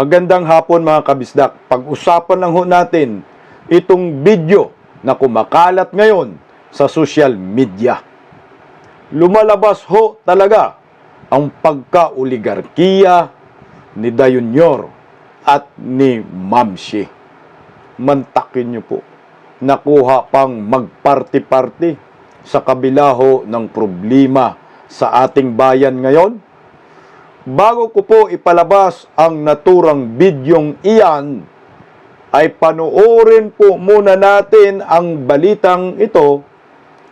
Magandang hapon mga kabisdak. Pag-usapan lang ho natin itong video na kumakalat ngayon sa social media. Lumalabas ho talaga ang pagka-oligarkiya ni Dayunyor at ni Mamsi. Mantakin niyo po. Nakuha pang magparti-parti sa kabila ho ng problema sa ating bayan ngayon. Bago ko po ipalabas ang naturang bidyong iyan, ay panoorin po muna natin ang balitang ito.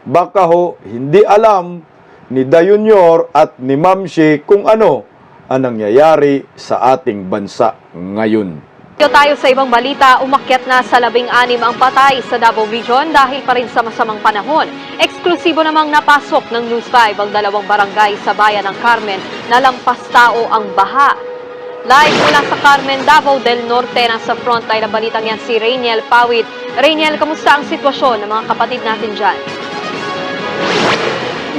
Baka ho hindi alam ni Dayunyor at ni Mamsi kung ano ang nangyayari sa ating bansa ngayon. Dito tayo sa ibang balita, umakyat na sa labing anim ang patay sa Davao Region dahil pa rin sa masamang panahon. Eksklusibo namang napasok ng News 5 ang dalawang barangay sa bayan ng Carmen na lampas tao ang baha. Live mula sa Carmen, Davao del Norte, nasa frontline ng balitang yan si Rainiel Pawit. Rainiel, kamusta ang sitwasyon ng mga kapatid natin dyan?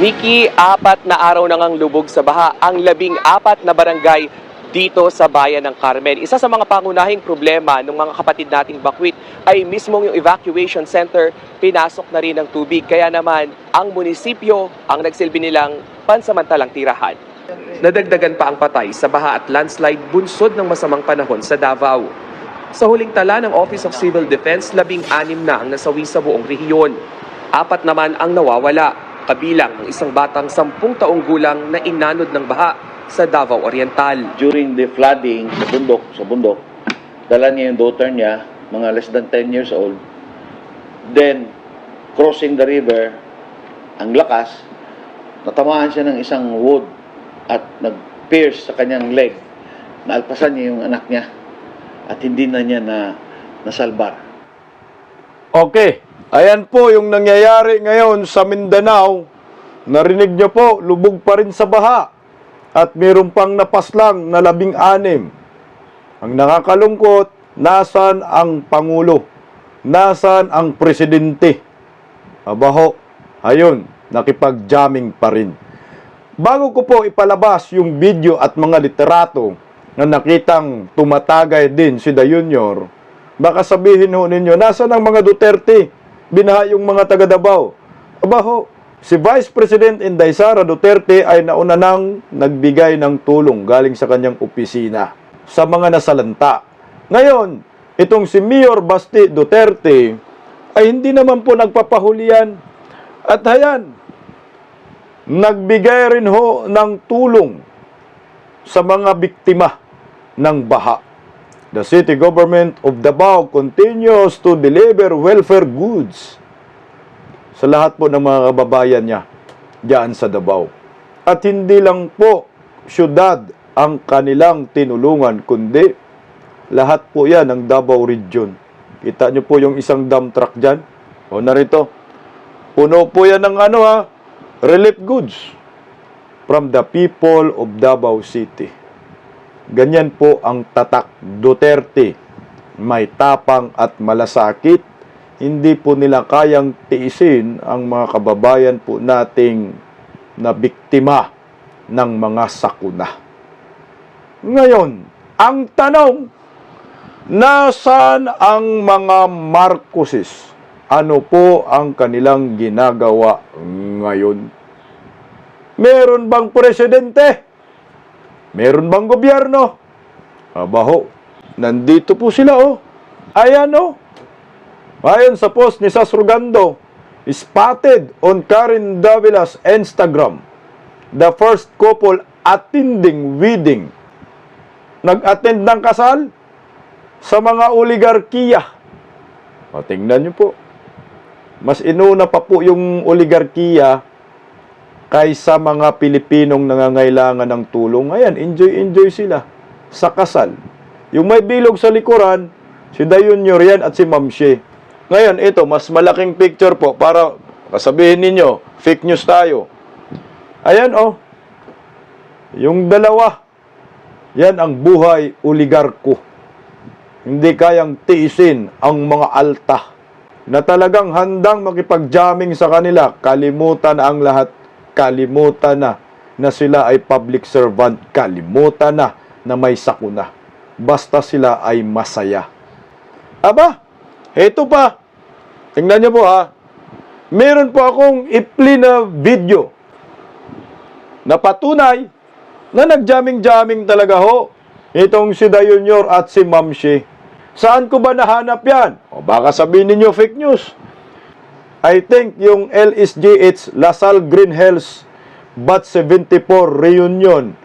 Nikki, apat na araw na ngang lubog sa baha ang labing apat na barangay dito sa bayan ng Carmen. Isa sa mga pangunahing problema ng mga kapatid nating bakwit ay mismong yung evacuation center pinasok na rin ng tubig. Kaya naman ang munisipyo ang nagsilbi nilang pansamantalang tirahan. Nadagdagan pa ang patay sa baha at landslide bunsod ng masamang panahon sa Davao. Sa huling tala ng Office of Civil Defense, labing anim na ang nasawi sa buong rehiyon. Apat naman ang nawawala, kabilang ang isang batang sampung taong gulang na inanod ng baha sa Davao Oriental. during the flooding sa bundok, sa bundok, dala niya yung daughter niya, mga less than 10 years old. Then, crossing the river, ang lakas, natamaan siya ng isang wood at nag-pierce sa kanyang leg. Naalpasan niya yung anak niya at hindi na niya na nasalbar. Okay, ayan po yung nangyayari ngayon sa Mindanao. Narinig nyo po, lubog pa rin sa baha. At meron pang napaslang na labing anim. Ang nakakalungkot, nasan ang Pangulo? Nasan ang Presidente? Abaho, ayun, nakipag-jamming pa rin. Bago ko po ipalabas yung video at mga literato na nakitang tumatagay din si Da Junior, baka sabihin ho ninyo, nasan ang mga Duterte? Binaha yung mga taga Davao. Si Vice President Inday Sara Duterte ay nauna nang nagbigay ng tulong galing sa kanyang opisina sa mga nasalanta. Ngayon, itong si Mayor Basti Duterte ay hindi naman po nagpapahulian. At hayan, nagbigay rin ho ng tulong sa mga biktima ng baha. The city government of Davao continues to deliver welfare goods sa lahat po ng mga kababayan niya diyan sa Davao. At hindi lang po syudad ang kanilang tinulungan, kundi lahat po yan ng Davao Region. Kita niyo po yung isang dump truck dyan. O narito, puno po yan ng ano ha, relief goods from the people of Davao City. Ganyan po ang tatak Duterte. May tapang at malasakit. Hindi po nila kayang tiisin ang mga kababayan po nating na biktima ng mga sakuna. Ngayon, ang tanong, nasaan ang mga Marcoses? Ano po ang kanilang ginagawa ngayon? Meron bang presidente? Meron bang gobyerno? Abaho, nandito po sila oh. Ayan oh. Ayon sa post ni Sas Rugando, spotted on Karen Davila's Instagram, the first couple attending wedding. Nag-attend ng kasal sa mga oligarkiya. O, tingnan nyo po. Mas inuna pa po yung oligarkiya kaysa mga Pilipinong nangangailangan ng tulong. Ayan, enjoy-enjoy sila sa kasal. Yung may bilog sa likuran, si Dayon Yorian at si Mamshe. Ngayon, ito, mas malaking picture po para kasabihin ninyo, fake news tayo. Ayan, oh. Yung dalawa, yan ang buhay oligarko. Hindi kayang tiisin ang mga alta na talagang handang makipag-jamming sa kanila. Kalimutan na ang lahat. Kalimutan na na sila ay public servant. Kalimutan na na may sakuna. basta sila ay masaya. Aba, eto pa. Tingnan niyo po ha. Meron po akong ipli na video na patunay na nagjaming-jaming talaga ho itong si Dayunyor at si Mamshi. Saan ko ba nahanap yan? O baka sabihin ninyo fake news. I think yung LSGH Lasal Green Hills Bat 74 Reunion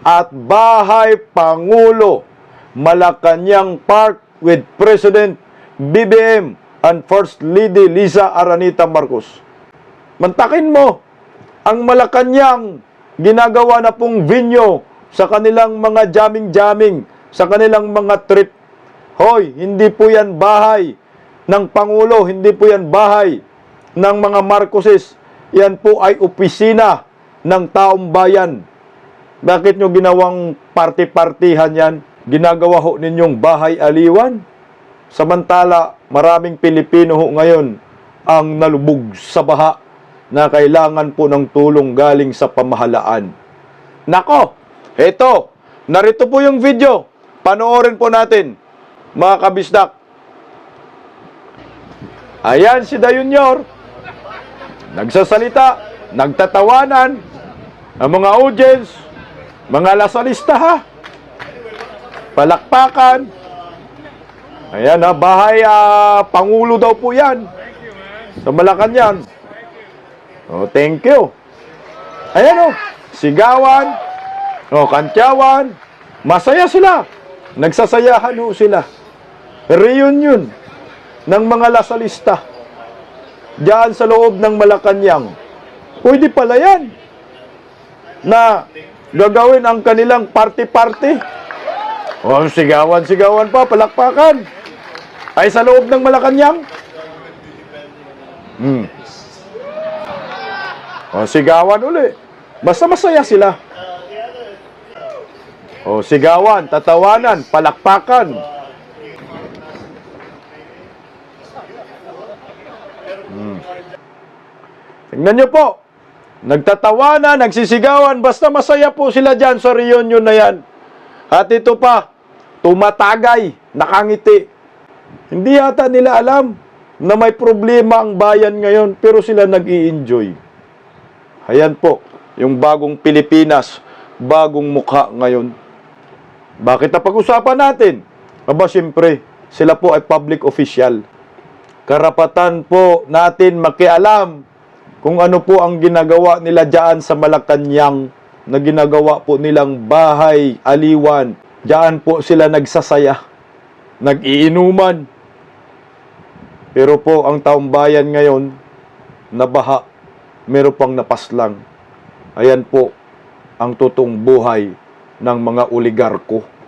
at Bahay Pangulo Malacanang Park with President BBM and First Lady Lisa Aranita Marcos. Mantakin mo ang Malacanang ginagawa na pong venue sa kanilang mga jamming-jamming, sa kanilang mga trip. Hoy, hindi po yan bahay ng Pangulo, hindi po yan bahay ng mga Marcoses. Yan po ay opisina ng taong bayan. Bakit nyo ginawang party-partihan yan? Ginagawa ho ninyong bahay aliwan? Samantala, maraming Pilipino ho ngayon ang nalubog sa baha na kailangan po ng tulong galing sa pamahalaan. Nako, eto, narito po yung video. Panoorin po natin, mga kabisdak. Ayan si Dayunyor. Nagsasalita, nagtatawanan, ang mga audience, mga lasalista ha. Palakpakan. Ayan ha, bahay ah, Pangulo daw po yan. Sa Malacanang. Oh, thank you. Ayan oh, sigawan, oh, kantyawan, masaya sila. Nagsasayahan ho sila. Reunion ng mga lasalista. Diyan sa loob ng Malacanang. Pwede pala yan na gagawin ang kanilang party-party. Oh, sigawan-sigawan pa, palakpakan. Ay sa loob ng Malacanang. Hmm. O, sigawan uli. Basta masaya sila. O, sigawan, tatawanan, palakpakan. Hmm. Tingnan nyo po. Nagtatawanan, nagsisigawan, basta masaya po sila dyan sa reunion na yan. At ito pa, tumatagay, nakangiti. Hindi yata nila alam na may problema ang bayan ngayon, pero sila nag enjoy Ayan po, yung bagong Pilipinas, bagong mukha ngayon. Bakit na pag-usapan natin? Aba, siyempre, sila po ay public official. Karapatan po natin makialam kung ano po ang ginagawa nila dyan sa Malacanang na ginagawa po nilang bahay, aliwan. Diyan po sila nagsasaya, nag-iinuman. Pero po ang taong bayan ngayon, nabaha, meron pang napaslang. Ayan po ang totoong buhay ng mga oligarko.